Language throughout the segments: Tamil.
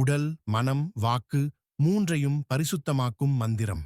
உடல் மனம் வாக்கு மூன்றையும் பரிசுத்தமாக்கும் மந்திரம்.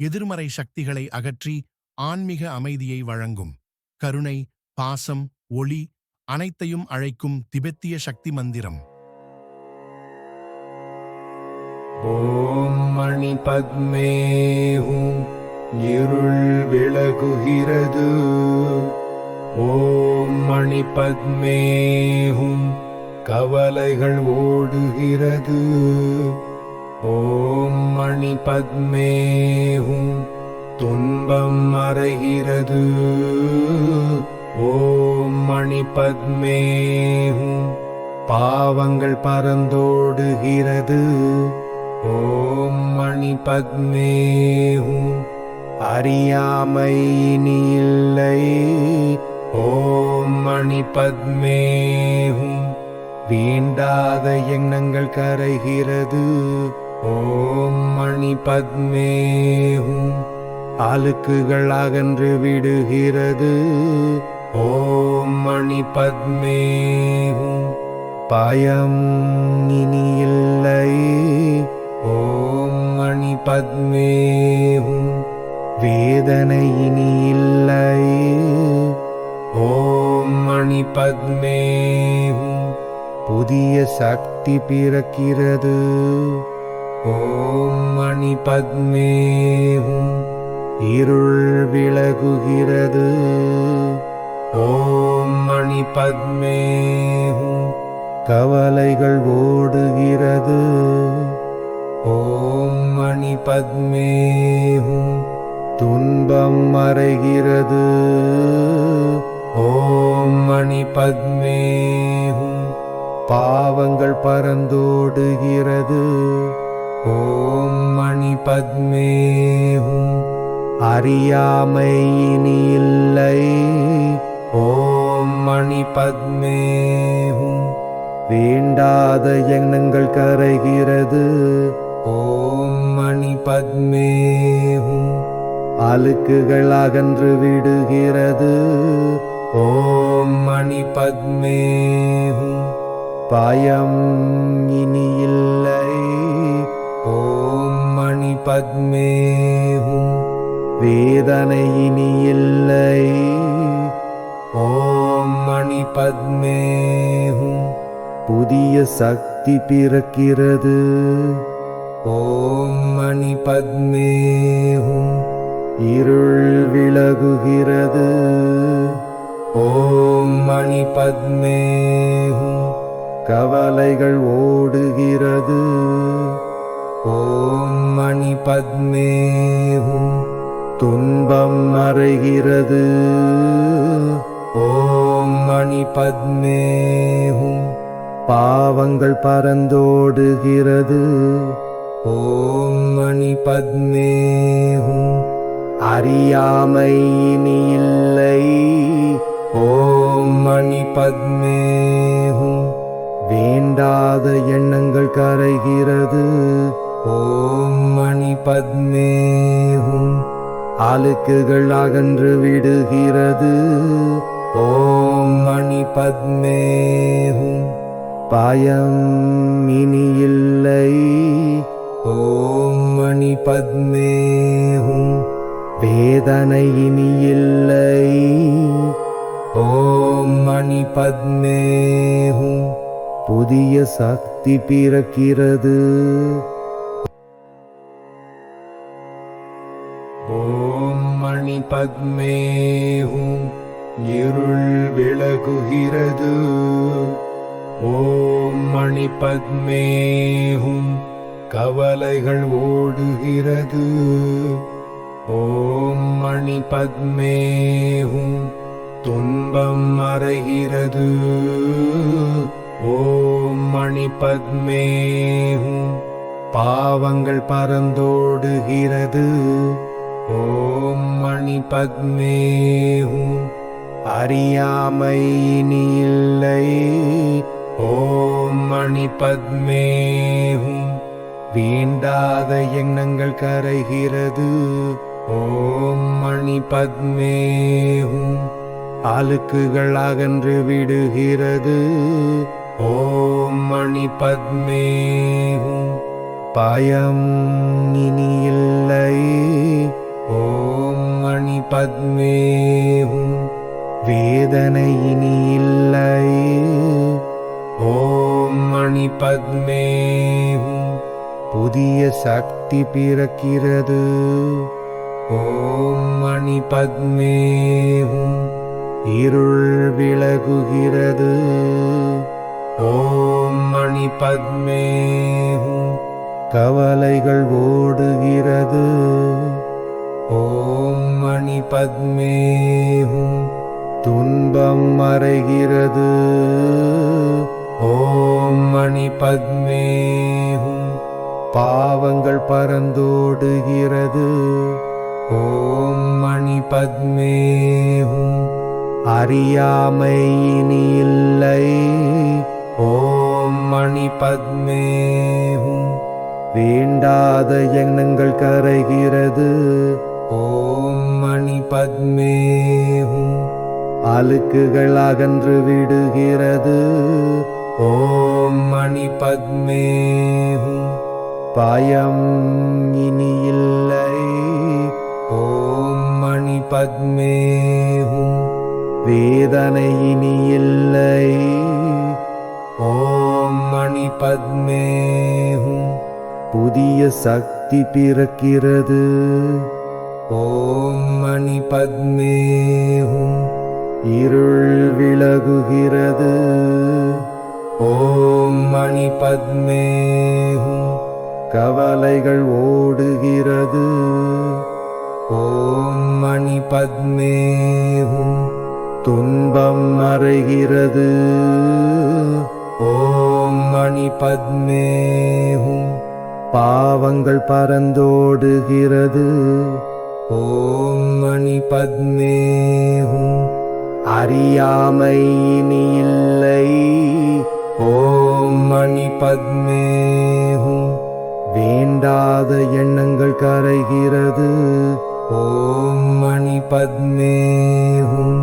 எதிர்மறை சக்திகளை அகற்றி ஆன்மீக அமைதியை வழங்கும். கருணை பாசம் ஒளி அனைத்தையும் அழைக்கும் திபெத்திய சக்தி மந்திரம். ஓம் மணி பத்மேஹும் இருள் விலகுகிறது. ஓம் மணி பத்மேஹும் கவலைகள் ஓடுகிறது. ஓம் மணி பத்மேஹும் துன்பம் மறைகிறது. ஓம் மணி பத்மேஹும் பாவங்கள் பறந்தோடுகிறது. ஓம் மணி பத்மேஹும் அறியாமை இனி இல்லை. ஓம் மணி பத்மேஹும் வேண்டாத எண்ணங்கள் கரைகிறது. ஓம் மணி பத்மேஹும் அழுக்குகள் அகன்று விடுகிறது. ஓம் மணி பத்மேஹும் பயம் இனி இல்லை. ஓம் மணி பத்மேஹும் வேதனை இனி இல்லை. ஓம் மணி பத்மே புதிய சக்தி பிறக்கிறது. ஓம் மணி பத்மேஹும் இருள் விலகுகிறது. ஓம் மணி பத்மேஹும் கவலைகள் ஓடுகிறது. ஓம் மணி பத்மேஹும் துன்பம் மறைகிறது. ஓம் மணி பத்மேஹும் பாவங்கள் பறந்தோடுகிறது. ஓம் மணி பத்மேஹும் அறியாமை இனி இல்லை. ஓம் மணி பத்மேஹும் வேண்டாத எண்ணங்கள் கரைகிறது. ஓம் மணி பத்மேஹும் அழுக்குகள் அகன்று விடுகிறது. ஓம் மணி பத்மேஹும் பயம் இனி இல்லை ஓம் மணி பத்மேஹும் வேதனை இனி இல்லை ஓம் மணி பத்மேஹும் புதிய சக்தி பிறக்கிறது. ஓம் மணி பத்மேஹும் இருள் விலகுகிறது. ஓம் மணி பத்மேஹும் கவலைகள் ஓடுகிறது. ஓம் மணி பத்மேஹும் துன்பம் மறைகிறது. ஓம் மணி பத்மேஹும் பாவங்கள் பறந்தோடுகிறது. ஓம் மணி பத்மேஹும் அறியாமை இனி அழுக்குகள் அகன்று விடுகிறது. ஓம் மணி பத்மேகும் பயம் இனி இல்லை ஓம் மணி பத்மேகும் வேதனை இனி இல்லை ஓம் மணி பத்மேகும் புதிய சக்தி பிறக்கிறது. பத்மேஹும் இருள் விலகுகிறது. ஓம் மணி பத்மேஹும் கவலைகள் ஓடுகிறது. ஓம் மணி பத்மேஹும் துன்பம் மறைகிறது. ஓம் மணி பத்மேஹும் பாவங்கள் பறந்தோடுகிறது. ஓம் மணி ஹூ அறியாமை இனி இல்லை. ஓம் மணி பத்மேஹும் வேண்டாத எண்ணங்கள் கரைகிறது. ஓம் மணி பத்மேஹும் அழுக்குகள் அகன்று விடுகிறது. ஓம் மணி பத்மே பயம் இனி இல்லை. ஓம் மணி பத்மேஹும் வேதனை இனி இல்லை ஓம் மணி பத்மேஹும் புதிய சக்தி பிறக்கிறது. ஓம் மணி பத்மேஹும் இருள் விலகுகிறது. ஓம் மணி பத்மேஹும் கவலைகள் ஓடுகிறது. ஓம் மணி பத்மேஹும் துன்பம் மறைகிறது. ஓம் மணி பத்மேஹும் பாவங்கள் பறந்தோடுகிறது ஓம் மணி பத்மேஹும் அறியாமை இனி இல்லை. ஓம் மணி பத்மேஹும் வேண்டாத எண்ணங்கள் கரைகிறது. ஓம் மணி பத்மேஹும் அழுக்குகள் அகன்று விடுகிறது. ஓம் மணி பத்மேஹும் பயம் இனி இல்லை ஓம் மணி பத்மேஹும் வேதனை இனி இல்லை ஓம் மணி பத்மேஹும் புதிய சக்தி பிறக்கிறது. ஓம் மணி பத்மேஹும் இருள் விலகுகிறது. ஓம் மணி பத்மேஹும் கவலைகள் ஓடுகிறது. ஓம் மணி பத்மேஹும் துன்பம் மறைகிறது. ஓம் மணி பத்மேஹும் பாவங்கள் பறந்தோடுகிறது. ஓம் மணி பத்மேஹும் அறியாமை இனி இல்லை. ஓம் மணி பத்மேஹும் வேண்டாத எண்ணங்கள் கரைகிறது. ஓம் மணி பத்மேஹும்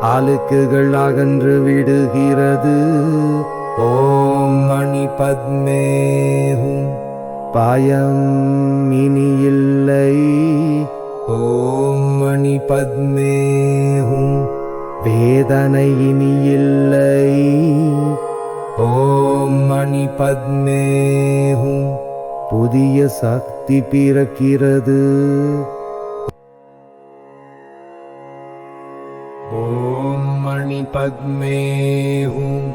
அழுக்குகள் அகன்று விடுகிறது. ஓம் மணி பத்மேஹும் பயம் இனி இல்லை. ஓம் மணி பத்மேஹும் வேதனை இனி இல்லை ஓம் மணி பத்மேஹும் புதிய சக்தி பிறக்கிறது. ஓம் மணி பத்மேஹும்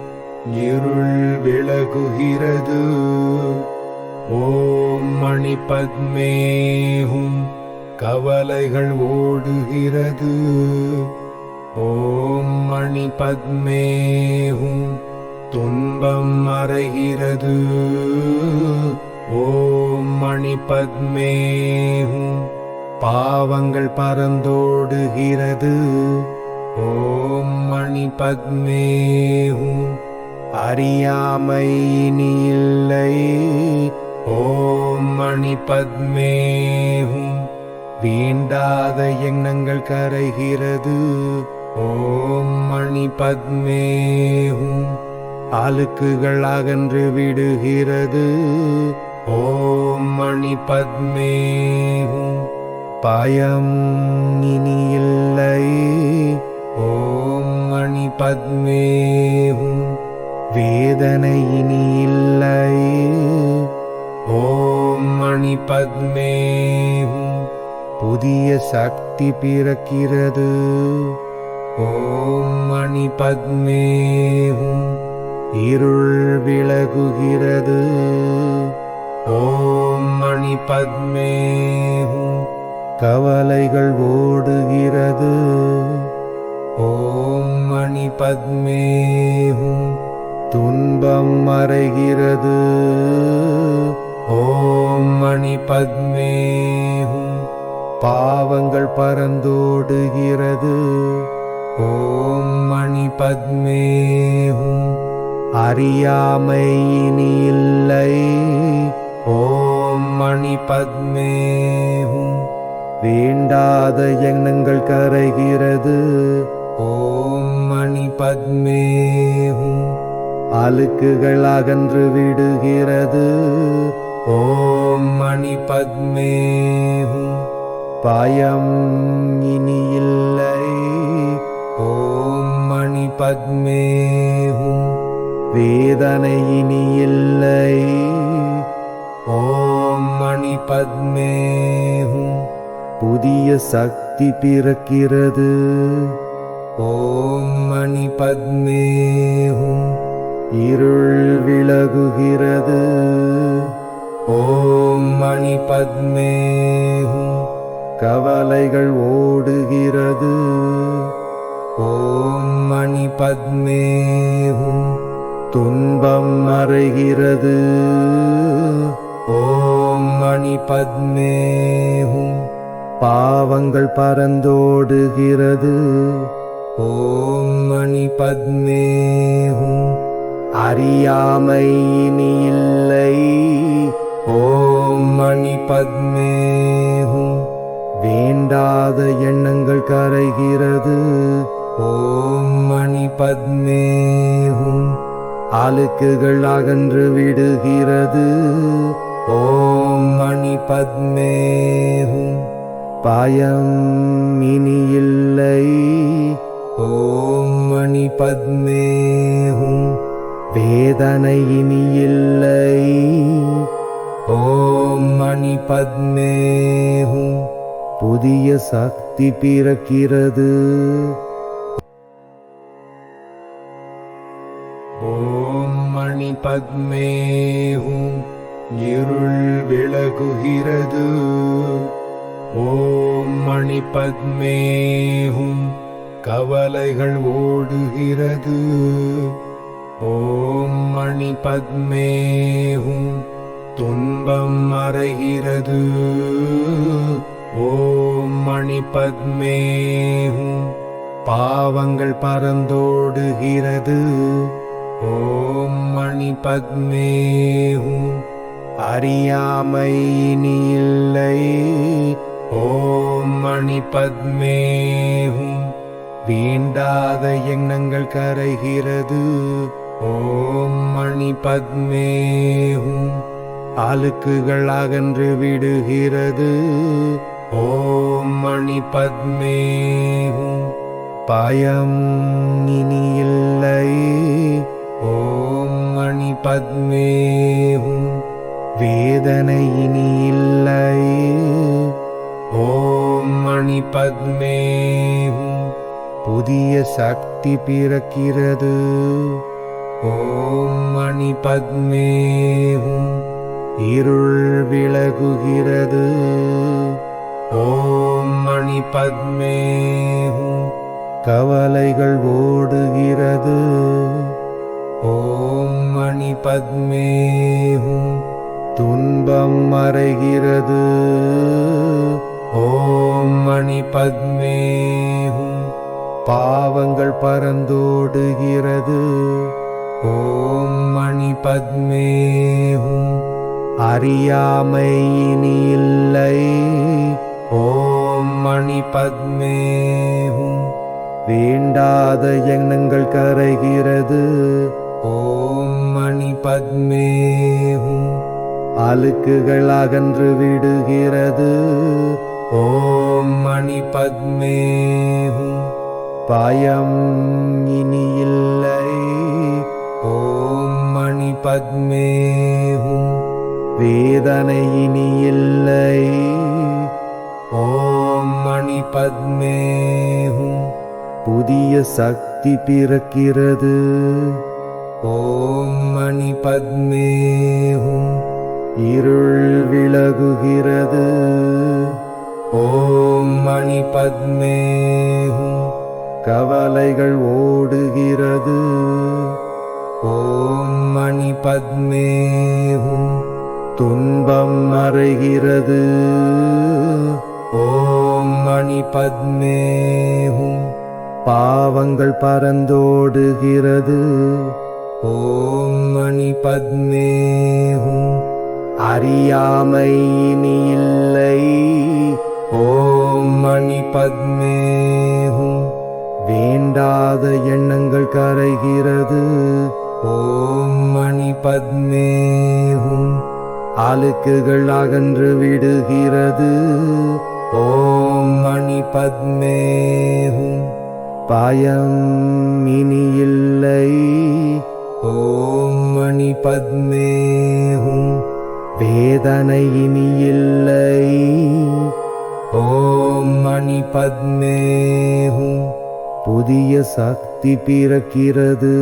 இருள் விலகுகிறது. ஓம் மணி பத்மேஹும் கவலைகள் ஓடுகிறது. ஓம் மணி பத்மேஹும் துன்பம் மறைகிறது. ஓம் மணி பத்மேஹும் பாவங்கள் பறந்தோடுகிறது. ஓம் மணி பத்மேஹும் அறியாமை இனி இல்லை. ஓம் மணி பத்மேஹும் வீண்டாத எண்ணங்கள் கரைகிறது. ஓம் மணி பத்மேஹும் அழுக்குகள் அகன்று விடுகிறது. ஓம் மணி பத்மேஹும் பயம் இனி இல்லை. ஓம் மணி பத்மேஹும் வேதனை இனி இல்லை. ஓம் மணி பத்மேஹும் புதிய சக்தி பிறக்கிறது. ஓம் மணி பத்மேஹும் இருள் விலகுகிறது. ஓம் மணி பத்மேஹும் கவலைகள் ஓடுகிறது. ஓம் மணி பத்மேஹும் துன்பம் மறைகிறது. ஓம் மணி பத்மேஹும் பாவங்கள் பறந்தோடுகிறது. ஓம் மணி பத்மேஹும் அறியாமை இனி இல்லை ஓம் மணி பத்மேஹும் வேண்டாத எண்ணங்கள் கரைகிறது. ஓம் மணி பத்மேஹும் அழுக்குகள் அகன்று விடுகிறது. ஓம் மணி பத்மேஹும் பயம் இனி இல்லை ஓம் மணி பத்மேஹும் வேதனை இனி இல்லை ஓம் மணி பத்மேஹும் புதிய சக்தி பிறக்கிறது. ஓம் மணி பத்மேஹும் இருள் விலகுகிறது. ஓம் மணி பத்மேஹும் கவலைகள் ஓடுகிறது. ஓம் மணி பத்மேஹும் துன்பம் மறைகிறது. ஓம் மணி பத்மேஹும் பாவங்கள் பறந்தோடுகிறது. ஓம் மணி பத்மேஹும் அறியாமை இனி இல்லை. ஓம் மணி பத்மேஹும் வேண்டாத எண்ணங்கள் கரைகிறது. ஓம் மணி பத்மேஹும் அழுக்குகள் அகன்று விடுகிறது. ஓம் மணி பத்மேஹும் பயம் இனி இல்லை. ஓம் மணி பத்மேஹும் வேதனை இனி இல்லை. ஓம் மணி பத்மேஹும் புதிய சக்தி பிறக்கிறது. ஓம் மணி பத்மேஹும் இருள் விலகுகிறது. ஓம் மணி பத்மேஹும் கவலைகள் ஓடுகிறது. ஓம் மணி பத்மேஹும் துன்பம் மறைகிறது. ஓம் மணி பத்மேஹும் பாவங்கள் பறந்தோடுகிறது. ஓம் மணி பத்மேஹும் அறியாமை இனி இல்லை ஓம் மணி பத்மேஹும் வேண்டாத எண்ணங்கள் கரைகிறது. ஓம் மணி பத்மேஹும் அழுக்குகள் அகன்று விடுகிறது. ஓம் மணி பத்மேஹும் பயம் இனி இல்லை. ஓம் மணி பத்மேஹும் வேதனை இனி இல்லை. ஓம் மணி பத்மேஹும் புதிய சக்தி பிறக்கிறது. ஓம் மணி பத்மேஹும் இருள் விலகுகிறது. ஓம் மணி பத்மேஹும் கவலைகள் ஓடுகிறது. ஓம் மணி பத்மேஹும் துன்பம் மறைகிறது. ஓம் மணி பத்மேஹும் பாவங்கள் பறந்தோடுகிறது. ஓம் மணி பத்மேஹும் அறியாமை இனி இல்லை. ஓம் மணி பத்மேஹும் வேண்டாத எண்ணங்கள் கரைகிறது. ஓம் மணி பத்மேஹும் அழுக்குகள் அகன்று விடுகிறது. ஓம் மணி பத்மேஹும் பயம் இனி இல்லை. ஓம் மணி பத்மேஹும் வேதனை இனி இல்லை. மணி பத்மேஹும் புதிய சக்தி பிறக்கிறது. ஓம் மணி பத்மேஹும் இருள் விலகுகிறது. ஓம் மணி பத்மேஹும் கவலைகள் ஓடுகிறது. ஓம் மணி பத்மேஹும் துன்பம் மறைகிறது. ஓம் மணி பத்மேஹும் பாவங்கள் பறந்தோடுகிறது. ஓம் மணி பத்மேஹும் அறியாமை இனி இல்லை. ஓம் மணி பத்மேஹும் வேண்டாத எண்ணங்கள் கரைகிறது. ஓம் மணி பத்மேஹும் அழுக்குகள் அகன்று விடுகிறது. ஓம் மணி பத்மேஹும் பயம் இனி இல்லை ஓம் மணி பத்மேஹும் வேதனை இனி இல்லை ஓம் மணி பத்மேஹும் புதிய சக்தி பிறக்கிறது.